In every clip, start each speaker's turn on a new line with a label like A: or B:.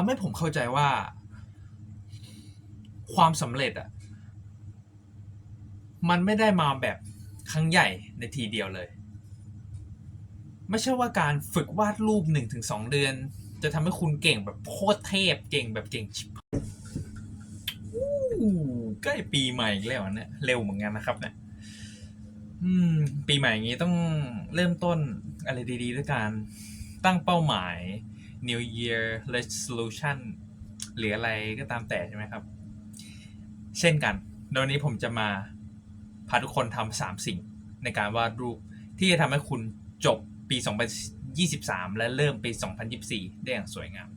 A: ทำให้ผมเข้าใจว่า ความสำเร็จอะมันไม่ได้มาแบบครั้งใหญ่ในทีเดียวเลย ไม่ใช่ว่าการฝึกวาดรูปหนึ่งถึงสองเดือน จะทำให้คุณเก่งแบบโคตรเทพเก่งแบบเก่งชิบใกล้ปีใหม่อีกแล้วอะเนี่ยเร็วเหมือนกันนะครับเนี่ยปีใหม่อย่างนี้ต้องเริ่มต้นอะไรดีๆด้วยการตั้งเป้าหมาย New Year Resolution หรืออะไรก็ตามแต่ใช่ไหมครับ เช่นกันโดยวันนี้ผมจะมาพาทุกคนทำสามสิ่งในการวาดรูปที่จะทำให้คุณจบปี 2023 และเริ่มปี 2024 ได้อย่างสวยงาม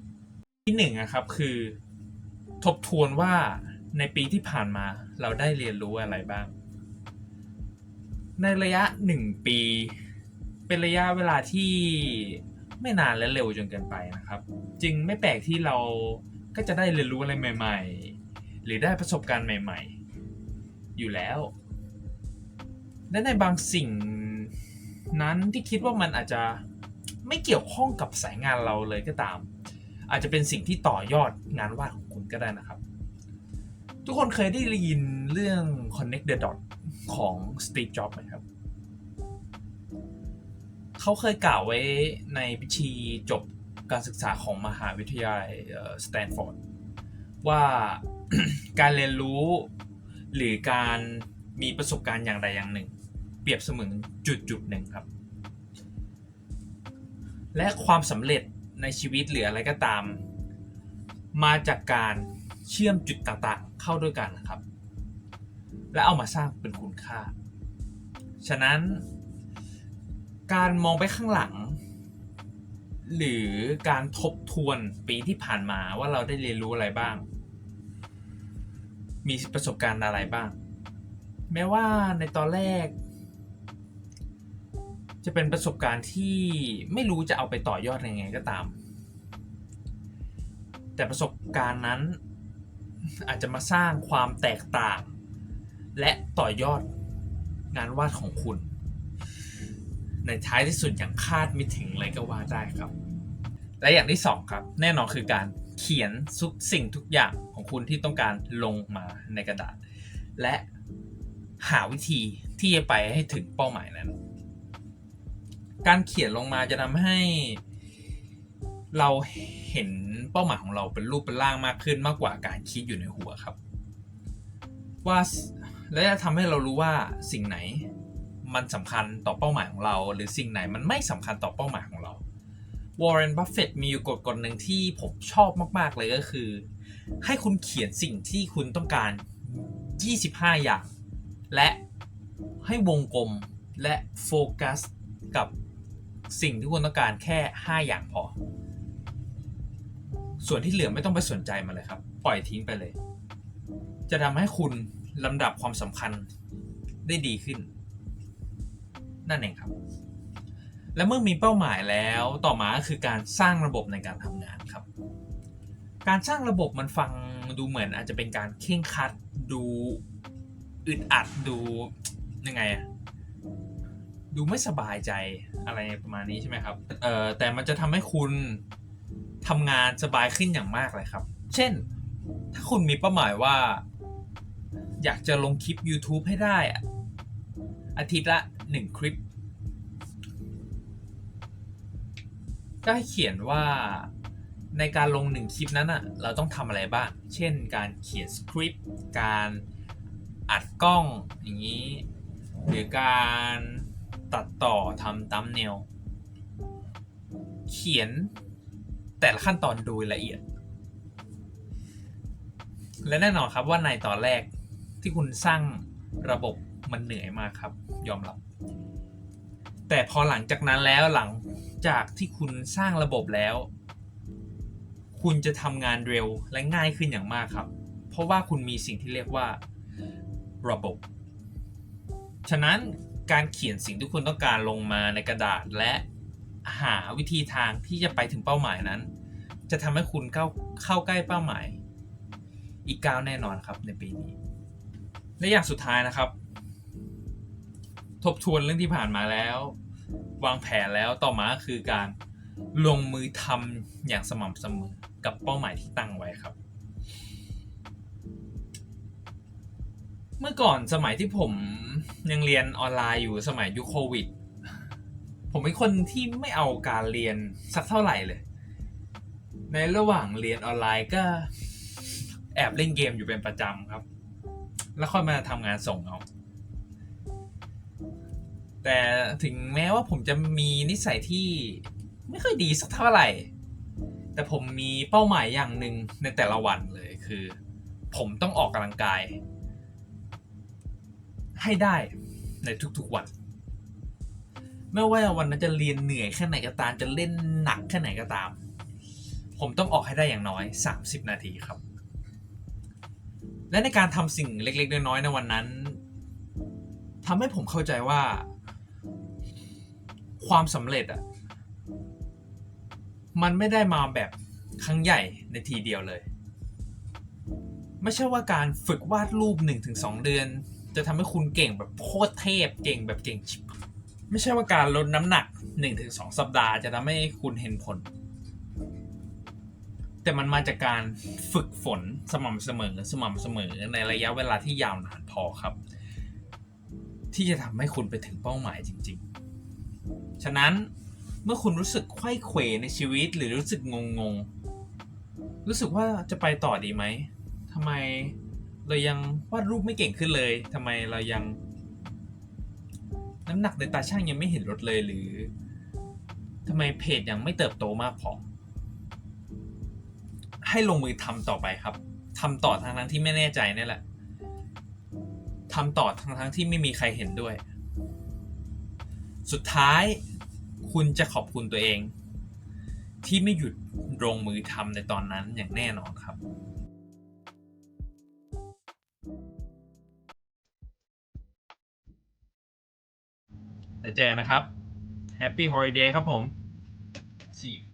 A: ที่หนึ่งนะครับคือ ทบทวนว่าในปีที่ผ่านมาเราได้เรียนรู้อะไรบ้าง ในระยะหนึ่งปี เป็นระยะเวลาที่ ไม่นานและเร็วจนเกินไปนะครับ จึงไม่แปลกที่เราก็จะได้เรียนรู้อะไรใหม่ ๆ หรือได้ประสบการณ์ใหม่ ๆ อยู่แล้ว และในบางสิ่งนั้นที่คิดว่ามันอาจจะไม่เกี่ยวข้องกับสายงานเราเลยก็ตาม อาจจะเป็นสิ่งที่ต่อยอดงานวาดของคุณก็ได้นะครับ ทุกคนเคยได้ยินเรื่อง Connect the Dot ของ Steve Jobs ไหมครับ เขาเคยกล่าวไว้ในพิธีจบการศึกษาของมหาวิทยาลัยสแตนฟอร์ดว่าการเรียนรู้หรือการมีประสบการณ์อย่างใดอย่างหนึ่ง เปรียบเสมือนจุดจุดหนึ่งครับ และความสำเร็จในชีวิตหรืออะไรก็ตาม มาจากการเชื่อมจุดต่างๆเข้าด้วยกันนะครับ และเอามาสร้างเป็นคุณค่า ฉะนั้น การมองไปข้างหลัง หรือการทบทวนปีที่ผ่านมาว่าเราได้เรียนรู้อะไรบ้าง มีประสบการณ์อะไรบ้าง แม้ว่าในตอนแรก จะเป็นประสบการณ์ที่ไม่รู้จะเอาไปต่อยอดยังไงก็ตาม แต่ประสบการณ์นั้นอาจจะมาสร้างความแตกต่าง และต่อยอดงานวาดของคุณ ในท้ายที่สุดอย่างคาดไม่ถึงเลยก็ว่าได้ครับ และอย่างที่สองครับ แน่นอนคือการเขียนทุกสิ่งทุกอย่างของคุณที่ต้องการลงมาในกระดาษ และหาวิธีที่จะไปให้ถึงเป้าหมายนั้น การเขียนลงมาจะทำให้เราเห็นเป้าหมายของเราเป็นรูปเป็นร่างมากขึ้นมากกว่าการคิดอยู่ในหัวครับ ว่าและจะทำให้เรารู้ว่าสิ่งไหน มันสำคัญต่อเป้าหมายของเรา หรือสิ่งไหนมันไม่สำคัญต่อเป้าหมายของเราวอร์เรนบัฟเฟตมีอยู่กฎกฎหนึ่งที่ผมชอบมาก ๆ เลยก็คือ ให้คุณเขียนสิ่งที่คุณต้องการ 25 อย่าง และให้วงกลมและโฟกัสกับสิ่งที่คุณต้องการแค่ 5 อย่างพอ ส่วนที่เหลือไม่ต้องไปสนใจมันเลยครับ ปล่อยทิ้งไปเลย จะทำให้คุณลำดับความสำคัญได้ดีขึ้น นั่นเองครับ และเมื่อมีเป้าหมายแล้วต่อมาก็คือการสร้างระบบในการทำงานครับ การสร้างระบบมันฟังดูเหมือนอาจจะเป็นการเข่งครัดดูอึดอัดดูยังไงอะดูไม่สบายใจอะไรประมาณนี้ใช่ไหมครับเอ่อแต่มันจะทำให้คุณทำงานสบายขึ้นอย่างมากเลยครับ เช่น ถ้าคุณมีเป้าหมายว่า อยากจะลงคลิป YouTube ให้ได้อะอาทิตย์ละ หนึ่งคลิป ก็ให้เขียนว่าในการลงหนึ่งคลิปนั้นอะเราต้องทำอะไรบ้าง เช่น การเขียนสคริปต์ การอัดกล้องอย่างนี้ หรือการตัดต่อทำตัมเนล เขียนแต่ละขั้นตอนโดยละเอียด และแน่นอนครับว่าในตอนแรกที่คุณสร้างระบบมันเหนื่อยมากครับ ยอมรับ แต่พอหลังจากนั้นแล้วหลังจากที่คุณสร้างระบบแล้ว คุณจะทำงานเร็วและง่ายขึ้นอย่างมากครับ เพราะว่าคุณมีสิ่งที่เรียกว่าระบบ ฉะนั้นการเขียนสิ่งที่คุณต้องการลงมาในกระดาษและหาวิธีทางที่จะไปถึงเป้าหมายนั้น จะทำให้คุณเข้าเข้าใกล้เป้าหมาย อีกก้าวแน่นอนครับในปีนี้ และอย่างสุดท้ายนะครับ ทบทวนเรื่องที่ผ่านมาแล้ว วางแผนแล้วต่อมาคือการลงมือทำอย่างสม่ำเสมอกับเป้าหมายที่ตั้งไว้ครับ เมื่อก่อนสมัยที่ผมยังเรียนออนไลน์อยู่สมัยยุคโควิด ผมเป็นคนที่ไม่เอาการเรียนสักเท่าไหร่เลย ในระหว่างเรียนออนไลน์ก็แอบเล่นเกมอยู่เป็นประจำครับ แล้วค่อยมาทำงานส่งเอา แต่ถึงแม้ว่าผมจะมีนิสัยที่ไม่ค่อยดีสักเท่าไหร่ แต่ผมมีเป้าหมายอย่างหนึ่งในแต่ละวันเลยคือ ผมต้องออกกำลังกาย ให้ได้ในทุกๆวัน ไม่ว่าวันนั้นจะเรียนเหนื่อยแค่ไหนก็ตาม จะเล่นหนักแค่ไหนก็ตาม ผมต้องออกให้ได้อย่างน้อย 30 นาทีครับ และในการทำสิ่งเล็กๆน้อยๆในวันนั้นทำให้ผมเข้าใจว่า ความสำเร็จอะมันไม่ได้มาแบบครั้งใหญ่ในทีเดียวเลย ไม่ใช่ว่าการฝึกวาดรูป 1-2 เดือน จะทำให้คุณเก่งแบบโคตรเทพเก่งแบบเก่งชิบไม่ใช่ว่าการลดน้ำหนัก 1-2 สัปดาห์จะทำให้คุณเห็นผล แต่มันมาจากการฝึกฝนสม่ำเสมอสม่ำเสมอในระยะเวลาที่ยาวนานพอครับ ที่จะทำให้คุณไปถึงเป้าหมายจริง ๆ ฉะนั้นเมื่อคุณรู้สึกไข้เขวในชีวิตหรือรู้สึกงงงๆรู้สึกว่าจะไปต่อดีไหมทำไมเรายังวาดรูปไม่เก่งขึ้นเลยทำไมเรายังน้ำหนักในตาช่างยังไม่เห็นลดเลยหรือทำไมเพจยังไม่เติบโตมากพอให้ลงมือทำต่อไปครับทำต่อทั้งทั้งที่ไม่แน่ใจนี่แหละทำต่อทั้งทั้งที่ไม่มีใครเห็นด้วย สุดท้ายคุณจะขอบคุณตัวเอง ที่ไม่หยุดลงมือทำในตอนนั้นอย่างแน่นอนครับ แต่เจอกันนะครับ Happy Holiday ครับผม See you